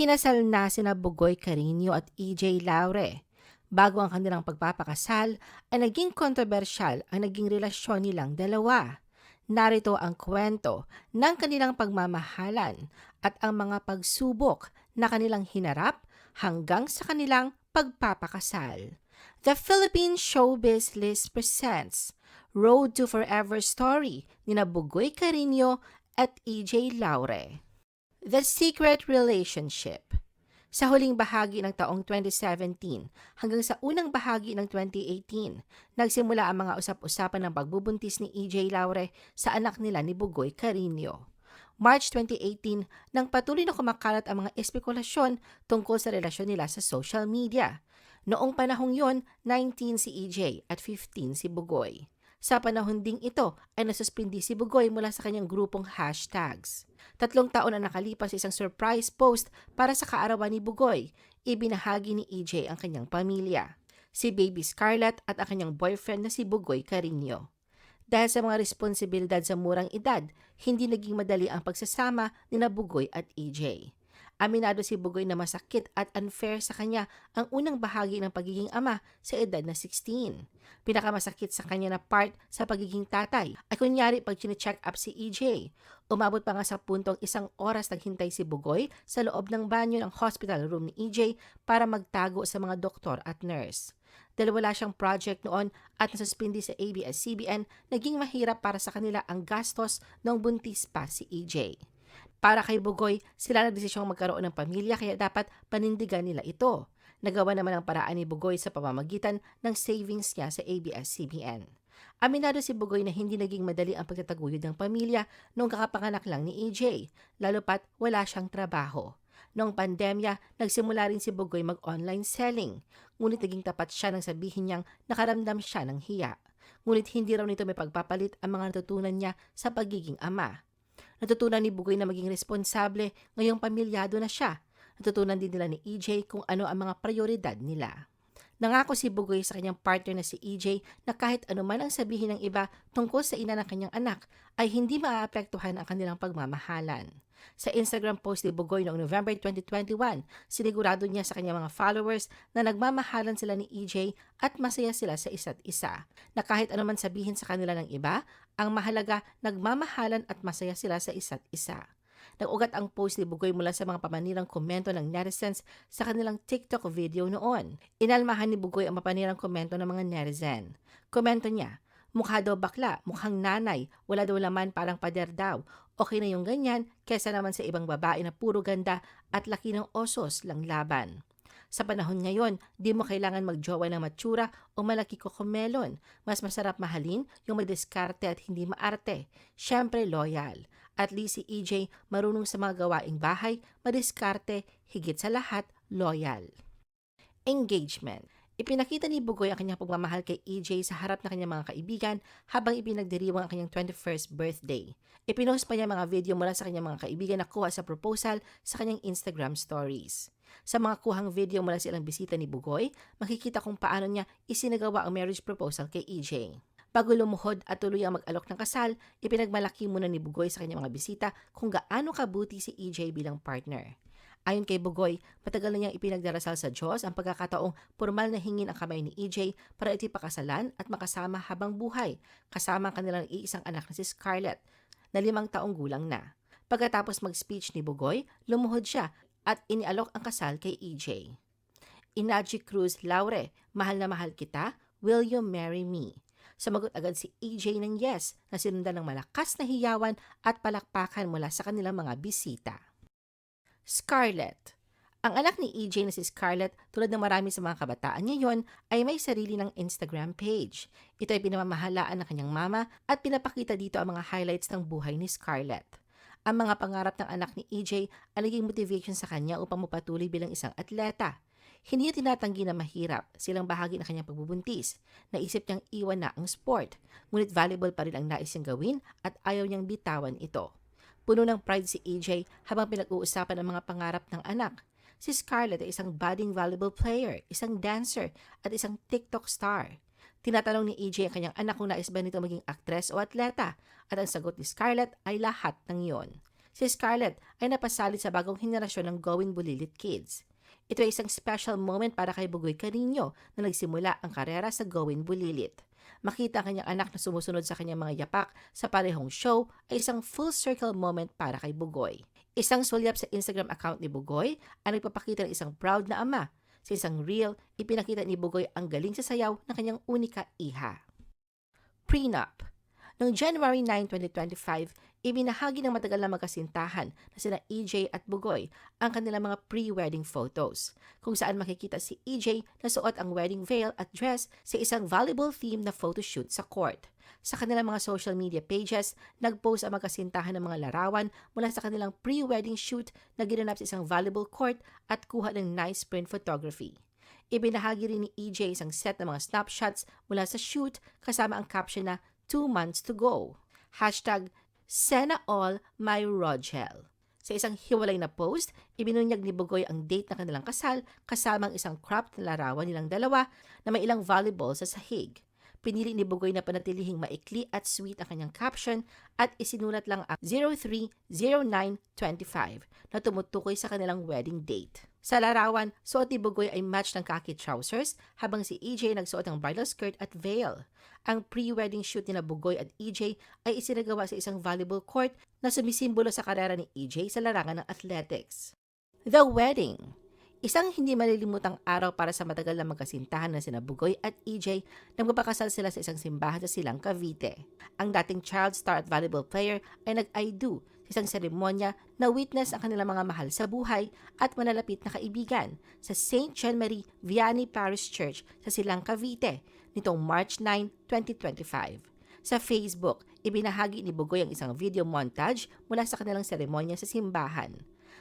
Ikinasal na sina Bugoy Carino at EJ Laure. Bago ang kanilang pagpapakasal, ay naging kontrobersyal ang naging relasyon nilang dalawa. Narito ang kwento ng kanilang pagmamahalan at ang mga pagsubok na kanilang hinarap hanggang sa kanilang pagpapakasal. The Philippine Showbiz List presents Road to Forever Story ni Bugoy Carino at EJ Laure. The Secret Relationship Sa huling bahagi ng taong 2017 hanggang sa unang bahagi ng 2018, nagsimula ang mga usap-usapan ng pagbubuntis ni EJ Laure sa anak nila ni Bugoy Carino. March 2018 nang patuloy na kumakalat ang mga espekulasyon tungkol sa relasyon nila sa social media. Noong panahong yon, 19 si EJ at 15 si Bugoy. Sa panahon ding ito ay nasuspindi si Bugoy mula sa kanyang grupong hashtags. Tatlong taon na nakalipas sa isang surprise post para sa kaarawan ni Bugoy, ibinahagi ni EJ ang kanyang pamilya, si Baby Scarlett at ang kanyang boyfriend na si Bugoy Carino. Dahil sa mga responsibilidad sa murang edad, hindi naging madali ang pagsasama ni Bugoy at EJ. Aminado si Bugoy na masakit at unfair sa kanya ang unang bahagi ng pagiging ama sa edad na 16. Pinakamasakit sa kanya na part sa pagiging tatay ay kunyari pag check up si EJ. Umabot pa nga sa puntong isang oras naghintay si Bugoy sa loob ng banyo ng hospital room ni EJ para magtago sa mga doktor at nurse. Dahil wala siyang project noon at nasuspindi sa ABS-CBN, naging mahirap para sa kanila ang gastos ng buntis pa si EJ. Para kay Bugoy, sila nagdesisyong magkaroon ng pamilya kaya dapat panindigan nila ito. Nagawa naman ang paraan ni Bugoy sa pamamagitan ng savings niya sa ABS-CBN. Aminado si Bugoy na hindi naging madali ang pagtataguyod ng pamilya noong kakapanganak lang ni AJ, lalo pat wala siyang trabaho. Noong pandemya, nagsimula rin si Bugoy mag-online selling, ngunit naging tapat siya nang sabihin niyang nakaramdam siya ng hiya. Ngunit hindi raw nito may pagpapalit ang mga natutunan niya sa pagiging ama. Natutunan ni Bugoy na maging responsable ngayong pamilyado na siya. Natutunan din nila ni EJ kung ano ang mga prioridad nila. Nangako si Bugoy sa kanyang partner na si EJ na kahit anuman ang sabihin ng iba tungkol sa ina ng kanyang anak ay hindi maaapektuhan ang kanilang pagmamahalan. Sa Instagram post ni Bugoy noong November 2021, sinigurado niya sa kanyang mga followers na nagmamahalan sila ni EJ at masaya sila sa isa't isa. Na kahit anuman sabihin sa kanila ng iba, ang mahalaga nagmamahalan at masaya sila sa isa't isa. Nag-ugat ang post ni Bugoy mula sa mga pamanirang komento ng netizens sa kanilang TikTok video noon. Inalmahan ni Bugoy ang mapanirang komento ng mga netizen. Komento niya, mukha daw bakla, mukhang nanay, wala daw laman parang pader daw. Okay na yung ganyan, kesa naman sa ibang babae na puro ganda at laki ng osos lang laban. Sa panahon ngayon, di mo kailangan magjowa ng matsura o malaki kokomelon. Mas masarap mahalin yung may diskarte at hindi maarte. Siyempre, loyal. At least si EJ marunong sa mga gawaing bahay, madiskarte, higit sa lahat, loyal. Engagement. Ipinakita ni Bugoy ang kanyang pagmamahal kay EJ sa harap ng kanyang mga kaibigan habang ipinagdiriwang ang kanyang 21st birthday. Ipinost pa niya mga video mula sa kanyang mga kaibigan na kuha sa proposal sa kanyang Instagram stories. Sa mga kuhang video mula sa ilang bisita ni Bugoy, makikita kung paano niya isinagawa ang marriage proposal kay EJ. Bago lumuhod at tuloy ang mag-alok ng kasal, ipinagmalaki muna ni Bugoy sa kanyang mga bisita kung gaano kabuti si EJ bilang partner. Ayon kay Bugoy, matagal na niyang ipinagdarasal sa Diyos ang pagkakataong formal na hingin ang kamay ni EJ para itipakasalan at makasama habang buhay, kasama ang kanilang iisang anak na si Scarlett, na limang taong gulang na. Pagkatapos mag-speech ni Bugoy, lumuhod siya at inialok ang kasal kay EJ. Inaji Cruz Laure, mahal na mahal kita, will you marry me? Sumagot agad si EJ ng yes na sinundan ng malakas na hiyawan at palakpakan mula sa kanilang mga bisita. Scarlett Ang anak ni EJ na si Scarlett, tulad ng marami sa mga kabataan ngayon, ay may sarili ng Instagram page. Ito ay pinamamahalaan ng kanyang mama at pinapakita dito ang mga highlights ng buhay ni Scarlett. Ang mga pangarap ng anak ni EJ ay naging motivation sa kanya upang mapatuloy bilang isang atleta. Hindi niya tinatanggi na mahirap silang bahagi ng kanyang pagbubuntis. Naisip niyang iwan na ang sport, ngunit valuable pa rin ang nais niyang gawin at ayaw niyang bitawan ito. Puno ng pride si AJ habang pinag-uusapan ang mga pangarap ng anak. Si Scarlett ay isang budding volleyball player, isang dancer, at isang TikTok star. Tinatanong ni AJ ang kanyang anak kung nais ba nito maging aktres o atleta at ang sagot ni Scarlett ay lahat ng yon. Si Scarlett ay napasali sa bagong henerasyon ng Going Bulilit Kids. Ito ay isang special moment para kay Bugoy Carino na nagsimula ang karera sa Going Bulilit. Makita ang kanyang anak na sumusunod sa kanyang mga yapak sa parehong show ay isang full circle moment para kay Bugoy. Isang sulyap sa Instagram account ni Bugoy ang nagpapakita ng isang proud na ama. Sa isang reel, ipinakita ni Bugoy ang galing sa sayaw ng kanyang unika iha. Prenup Noong January 9, 2025, ibinahagi ng matagal na magkasintahan na sina EJ at Bugoy ang kanilang mga pre-wedding photos, kung saan makikita si EJ na suot ang wedding veil at dress sa isang volleyball theme na photoshoot sa court. Sa kanilang mga social media pages, nag-post ang magkasintahan ng mga larawan mula sa kanilang pre-wedding shoot na ginanap sa isang volleyball court at kuha ng nice print photography. Ibinahagi rin ni EJ isang set ng mga snapshots mula sa shoot kasama ang caption na two months to go. Hashtag Sena all my Rogel. Sa isang hiwalay na post, ibinunyag ni Bugoy ang date ng kanilang kasal kasama ang isang cropped na larawan nilang dalawa na may ilang volleyball sa sahig. Pinili ni Bugoy na panatilihing maikli at sweet ang kanyang caption at isinulat lang ang 030925 na tumutukoy sa kanilang wedding date. Sa larawan, suot ni Bugoy ay match ng khaki trousers habang si EJ nagsuot ng bridal skirt at veil. Ang pre-wedding shoot ni na Bugoy at EJ ay isinagawa sa isang volleyball court na sumisimbolo sa karera ni EJ sa larangan ng athletics. The Wedding Isang hindi malilimutang araw para sa matagal na magkasintahan na sina Bugoy at EJ nang magpakasal sila sa isang simbahan sa Silang Cavite. Ang dating child star at volleyball player ay nag-I do sa isang seremonya na witness ang kanilang mga mahal sa buhay at malalapit na kaibigan sa St. Jean Marie Vianney Parish Church sa Silang Cavite nitong March 9, 2025. Sa Facebook, ibinahagi ni Bugoy ang isang video montage mula sa kanilang seremonya sa simbahan.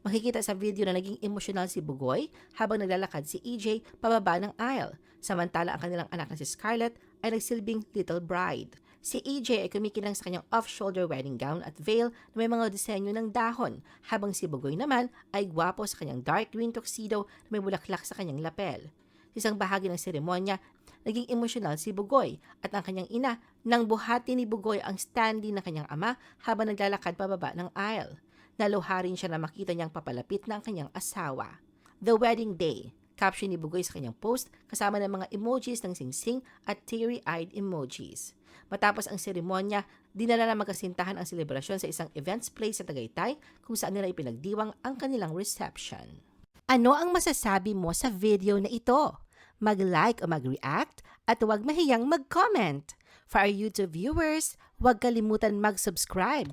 Makikita sa video na naging emosyonal si Bugoy habang naglalakad si EJ pababa ng aisle, samantala ang kanilang anak na si Scarlett ay nagsilbing little bride. Si EJ ay kumikinang sa kanyang off-shoulder wedding gown at veil na may mga disenyo ng dahon, habang si Bugoy naman ay gwapo sa kanyang dark green tuxedo na may bulaklak sa kanyang lapel. Sa isang bahagi ng seremonya, naging emosyonal si Bugoy at ang kanyang ina nang buhati ni Bugoy ang standee ng kanyang ama habang naglalakad pababa ng aisle. Naluha rin siya na makita niyang papalapit na ang kanyang asawa. The Wedding Day, caption ni Bugoy sa kanyang post kasama ng mga emojis ng singsing at teary-eyed emojis. Matapos ang seremonya, dinala na magkasintahan ang selebrasyon sa isang events place sa Tagaytay kung saan nila ipinagdiwang ang kanilang reception. Ano ang masasabi mo sa video na ito? Mag-like o mag-react at huwag mahiyang mag-comment. For our YouTube viewers, huwag kalimutan mag-subscribe